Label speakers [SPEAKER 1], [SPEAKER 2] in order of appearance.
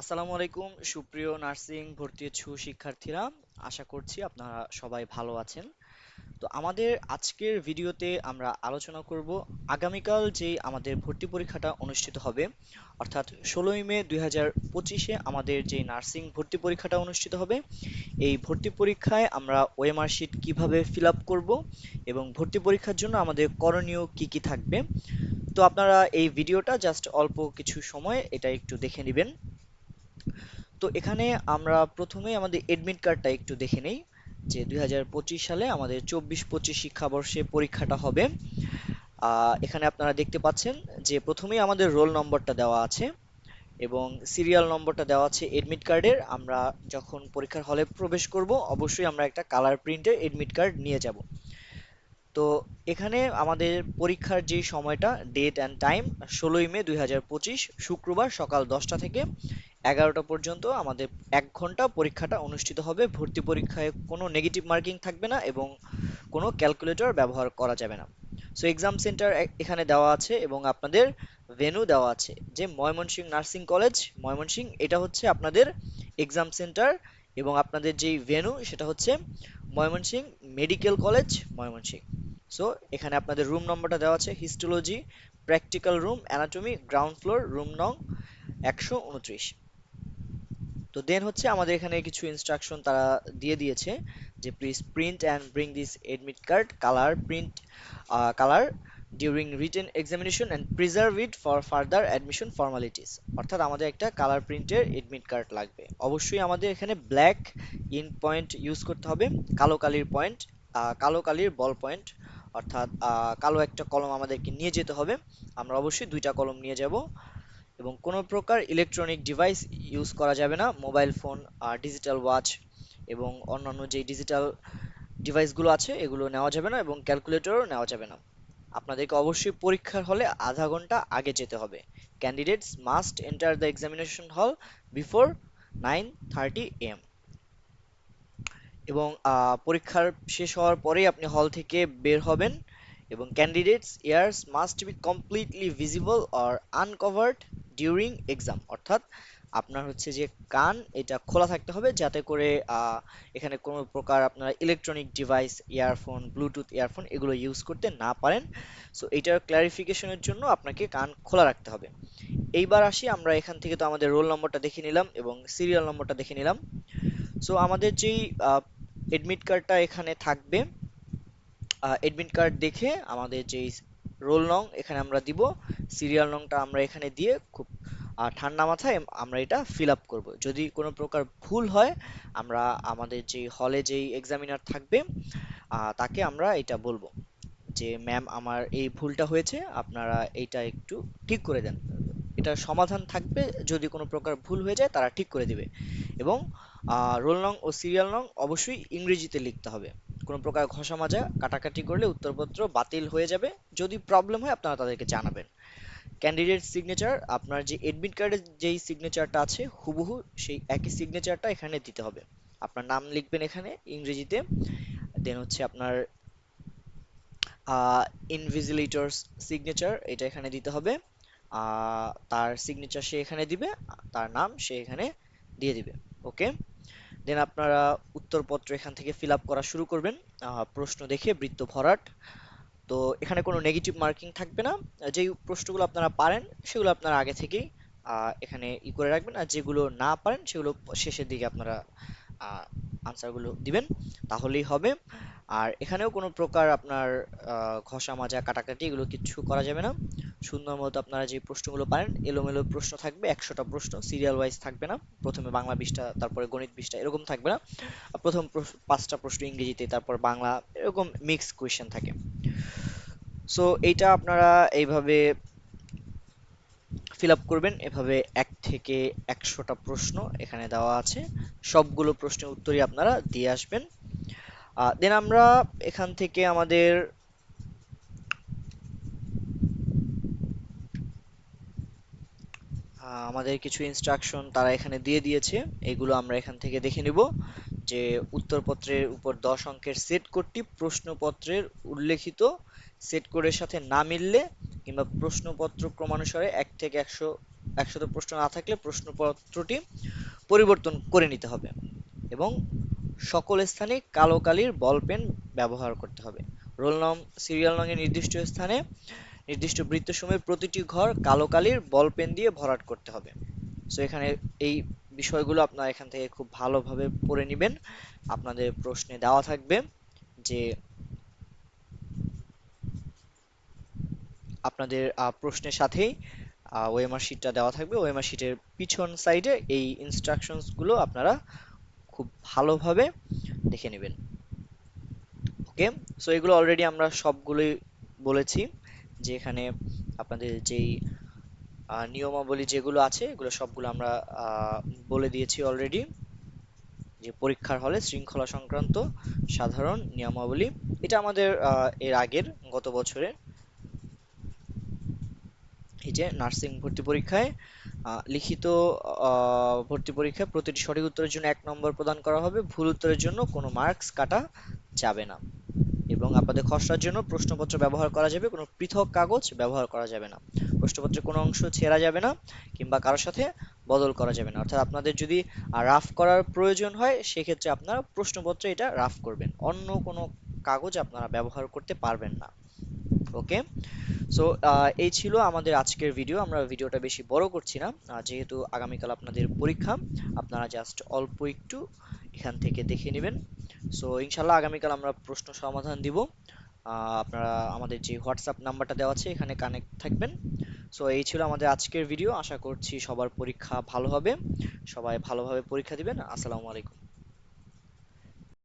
[SPEAKER 1] আসসালামু আলাইকুম, সুপ্রিয় নার্সিং ভর্তি ইচ্ছু শিক্ষার্থীরা। আশা করছি আপনারা সবাই ভালো আছেন। তো আমাদের আজকের ভিডিওতে আমরা আলোচনা করব আগামীকাল যে আমাদের ভর্তি পরীক্ষাটা অনুষ্ঠিত হবে, অর্থাৎ ষোলোই মে দুই হাজার পঁচিশে আমাদের যে নার্সিং ভর্তি পরীক্ষাটা অনুষ্ঠিত হবে, এই ভর্তি পরীক্ষায় আমরা ওএমআর শিট কীভাবে ফিল আপ করব এবং ভর্তি পরীক্ষার জন্য আমাদের করণীয় কি কি থাকবে। তো আপনারা এই ভিডিওটা জাস্ট অল্প কিছু সময় এটা একটু দেখে নেবেন। তো এখানে আমরা প্রথমে আমাদের এডমিট কার্ডটা একটু দেখে নেই, যে দু হাজার পঁচিশ সালে আমাদের চব্বিশ পঁচিশ শিক্ষাবর্ষে পরীক্ষাটা হবে। এখানে আপনারা দেখতে পাচ্ছেন যে প্রথমেই আমাদের রোল নম্বরটা দেওয়া আছে এবং সিরিয়াল নম্বরটা দেওয়া আছে এডমিট কার্ডের আমরা যখন পরীক্ষার হলে প্রবেশ করব, অবশ্যই আমরা একটা কালার প্রিন্টের এডমিট কার্ড নিয়ে যাব। তো এখানে আমাদের পরীক্ষার যে সময়টা ডেট অ্যান্ড টাইম ষোলোই মে দুই হাজার পঁচিশ, শুক্রবার সকাল দশটা থেকে এগারোটা পর্যন্ত আমাদের এক ঘণ্টা পরীক্ষাটা অনুষ্ঠিত হবে। ভর্তি পরীক্ষায় কোনো নেগেটিভ মার্কিং থাকবে না এবং কোনো ক্যালকুলেটর ব্যবহার করা যাবে না। সো এক্সাম সেন্টার এখানে দেওয়া আছে এবং আপনাদের ভেন্যু দেওয়া আছে যে ময়মনসিংহ নার্সিং কলেজ ময়মনসিংহ, এটা হচ্ছে আপনাদের এক্সাম সেন্টার এবং আপনাদের যেই ভেন্যু সেটা হচ্ছে Mymensingh medical college Mymensingh. So এখানে আপনাদের রুম নম্বরটা দেওয়া আছে histology practical room anatomy ground floor room নং একশো উনত্রিশ। তো দেন হচ্ছে আমাদের এখানে কিছু ইনস্ট্রাকশন তারা দিয়ে দিয়েছে যে please print and bring this admit card colour print colour during written examination and preserve it for further admission formalities অর্থাৎ আমাদের একটা কালার প্রিন্টের এডমিট কার্ড লাগবে। অবশ্যই আমাদের এখানে ব্ল্যাক ইন পয়েন্ট ইউজ করতে হবে, কালো কালির পয়েন্ট কালো কালির বল পয়েন্ট অর্থাৎ কালো একটা কলম আমাদেরকে নিয়ে যেতে হবে। আমরা অবশ্যই দুইটা কলম নিয়ে যাব এবং কোনো প্রকার ইলেকট্রনিক ডিভাইস ইউজ করা যাবে না মোবাইল ফোন আর ডিজিটাল ওয়াচ এবং অন্যান্য যে ডিজিটাল ডিভাইসগুলো আছে, এগুলো নেওয়া যাবে না এবং ক্যালকুলেটরও নেওয়া যাবে না। আপনাদেরকে অবশ্যই পরীক্ষার হলে আধা ঘণ্টা আগে যেতে হবে। Candidates must enter the examination hall before nine thirty AM এবং পরীক্ষার শেষ হওয়ার পরেই আপনি হল থেকে বের হবেন এবং candidates ears must be completely visible or uncovered during exam অর্থাৎ আপনার হচ্ছে যে কান, এটা খোলা থাকতে হবে যাতে করে এখানে কোনো প্রকার আপনারা electronic device earphone bluetooth earphone এগুলো ইউজ করতে না পারেন। সো এটার ক্ল্যারিফিকেশনের জন্য আপনাকে কান খোলা রাখতে হবে। এইবার আসি, আমরা এখান থেকে তো আমাদের রোল নম্বরটা দেখে নিলাম এবং সিরিয়াল নম্বরটা দেখে নিলাম। সো আমাদের যেই এডমিট কার্ডটা এখানে থাকবে এডমিট কার্ড দেখে আমাদের যেই রোল নং এখানে আমরা দিব সিরিয়াল নংটা আমরা এখানে দিয়ে খুব আহ, ঠান্ডা মাথায় আমরা এটা ফিল আপ করব। যদি কোনো প্রকার ভুল হয় আমরা আমাদের যে হলে যেই এক্সামিনার থাকবে তাকে আমরা এটা বলব যে ম্যাম আমার এই ভুলটা হয়েছে আপনারা এইটা একটু ঠিক করে দেন। এটার সমাধান থাকবে যদি কোনো প্রকার ভুল হয়ে যায় তারা ঠিক করে দিবে। এবং রোল নং ও সিরিয়াল নং অবশ্যই ইংরেজিতে লিখতে হবে। কোনো প্রকার ঘষা মাজা কাটাকাটি করলে উত্তরপত্র বাতিল হয়ে যাবে। যদি প্রবলেম হয় আপনারা তাদেরকে জানাবেন। ক্যান্ডিডেট সিগনেচার আপনার যে এডমিট কার্ডের যেই সিগনেচারটা আছে, হুবহু সেই একই সিগনেচারটা এখানে দিতে হবে। আপনার নাম লিখবেন এখানে, ইংরেজিতে দেন হচ্ছে আপনার ইনভিজিলেটরস সিগনেচার এটা এখানে দিতে হবে। তার সিগনেচার সে এখানে দিবে, তার নাম সে এখানে দিয়ে দিবে ওকে দেন আপনারা উত্তরপত্র এখান থেকে ফিল করা শুরু করবেন। প্রশ্ন দেখে বৃত্ত ভরাট। তো এখানে কোনো নেগেটিভ মার্কিং থাকবে না। যেই প্রশ্নগুলো আপনারা পারেন, সেগুলো আপনারা আগে থেকেই এখানে ই করে রাখবেন। আর যেগুলো না পারেন, সেগুলো শেষের দিকে আপনারা আনসারগুলো দিবেন। তাহলেই হবে। আর এখানেও কোনো প্রকার আপনার ঘষা মাজা কাটাকাটি এগুলো কিচ্ছু করা যাবে না। সুন্দর মতো আপনারা যে প্রশ্নগুলো পারেন, এলোমেলো প্রশ্ন থাকবে, একশোটা প্রশ্ন সিরিয়াল ওয়াইজ থাকবে না। প্রথমে বাংলা বিশটা তারপরে গণিত বিশটা এরকম থাকবে না। প্রথম পাঁচটা প্রশ্ন ইংরেজিতে, তারপর বাংলা, এরকম মিক্স কোয়েশ্চেন থাকে। সো এইটা আপনারা এইভাবে ফিল আপ করবেন। এভাবে এক থেকে একশোটা প্রশ্ন এখানে দেওয়া আছে। সবগুলো প্রশ্নের উত্তরই আপনারা দিয়ে আসবেন। দেন আমরা এখান থেকে আমাদের আমাদের কিছু ইনস্ট্রাকশন তারা এখানে দিয়ে দিয়েছে। এগুলো আমরা এখান থেকে দেখে নিব। যে উত্তরপত্রের উপর দশ অঙ্কের সেট কোডটি প্রশ্নপত্রের উল্লেখিত সেট কোডের সাথে না মিললে কিংবা প্রশ্নপত্র ক্রমানুসারে এক থেকে একশো, একশত প্রশ্ন না থাকলে প্রশ্নপত্রটি পরিবর্তন করে নিতে হবে এবং সকল স্থানে কালো কালির বল পেন ব্যবহার করতে হবে। রোল নং, সিরিয়াল নং নির্দিষ্ট স্থানে নির্দিষ্ট বৃত্তসমূহের প্রতিটি ঘর কালো কালির বল পেন দিয়ে ভরাট করতে হবে। সো এখানে এই বিষয়গুলো আপনারা এখান থেকে খুব ভালোভাবে পড়ে নেবেন। আপনাদের প্রশ্নে দেওয়া থাকবে যে, আপনাদের প্রশ্নের সাথেই ওএমআর শিটটা দেওয়া থাকবে। ওএমআর শিটের পিছন সাইডে এই ইনস্ট্রাকশনসগুলো আপনারা খুব ভালোভাবে দেখে নেবেন। ওকে সো এগুলো অলরেডি আমরা সবগুলোই বলেছি যে এখানে আপনাদের যেই নিয়মাবলী যেগুলো আছে, এগুলো সবগুলো আমরা বলে দিয়েছি অলরেডি যে পরীক্ষার হলে শৃঙ্খলা সংক্রান্ত সাধারণ নিয়মাবলী। এটা আমাদের এর আগের গত বছরের এই যে নার্সিং ভর্তি পরীক্ষায় লিখিত ভর্তি পরীক্ষায় প্রতিটি সঠিক উত্তরের জন্য এক নম্বর প্রদান করা হবে। ভুল উত্তরের জন্য কোনো মার্কস কাটা যাবে না। এবং আপনাদের খসড়ার জন্য প্রশ্নপত্র ব্যবহার করা যাবে, কোনো পৃথক কাগজ ব্যবহার করা যাবে না। প্রশ্নপত্রের কোনো অংশ ছেঁড়া যাবে না কিংবা কারোর সাথে বদল করা যাবে না। অর্থাৎ আপনাদের যদি রাফ করার প্রয়োজন হয়, সেক্ষেত্রে আপনারা প্রশ্নপত্রে এটা রাফ করবেন। অন্য কোনো কাগজ আপনারা ব্যবহার করতে পারবেন না। ওকে? সো এই ছিল আমাদের আজকের ভিডিও আমরা ভিডিওটা বেশি বড় করছি না। যেহেতু আগামীকাল আপনাদের পরীক্ষা, আপনারা জাস্ট অল্প একটু এখান থেকে দেখে নেবেন। সো ইনশাল্লাহ আগামীকাল আমরা প্রশ্ন সমাধান দিব। আপনারা আমাদের যে হোয়াটসঅ্যাপ নাম্বারটা দেওয়া আছে, এখানে কানেক্ট থাকবেন। সো এই ছিল আমাদের আজকের ভিডিও আশা করছি সবার পরীক্ষা ভালো হবে। সবাই ভালোভাবে পরীক্ষা দিবেন। আসসালামু আলাইকুম।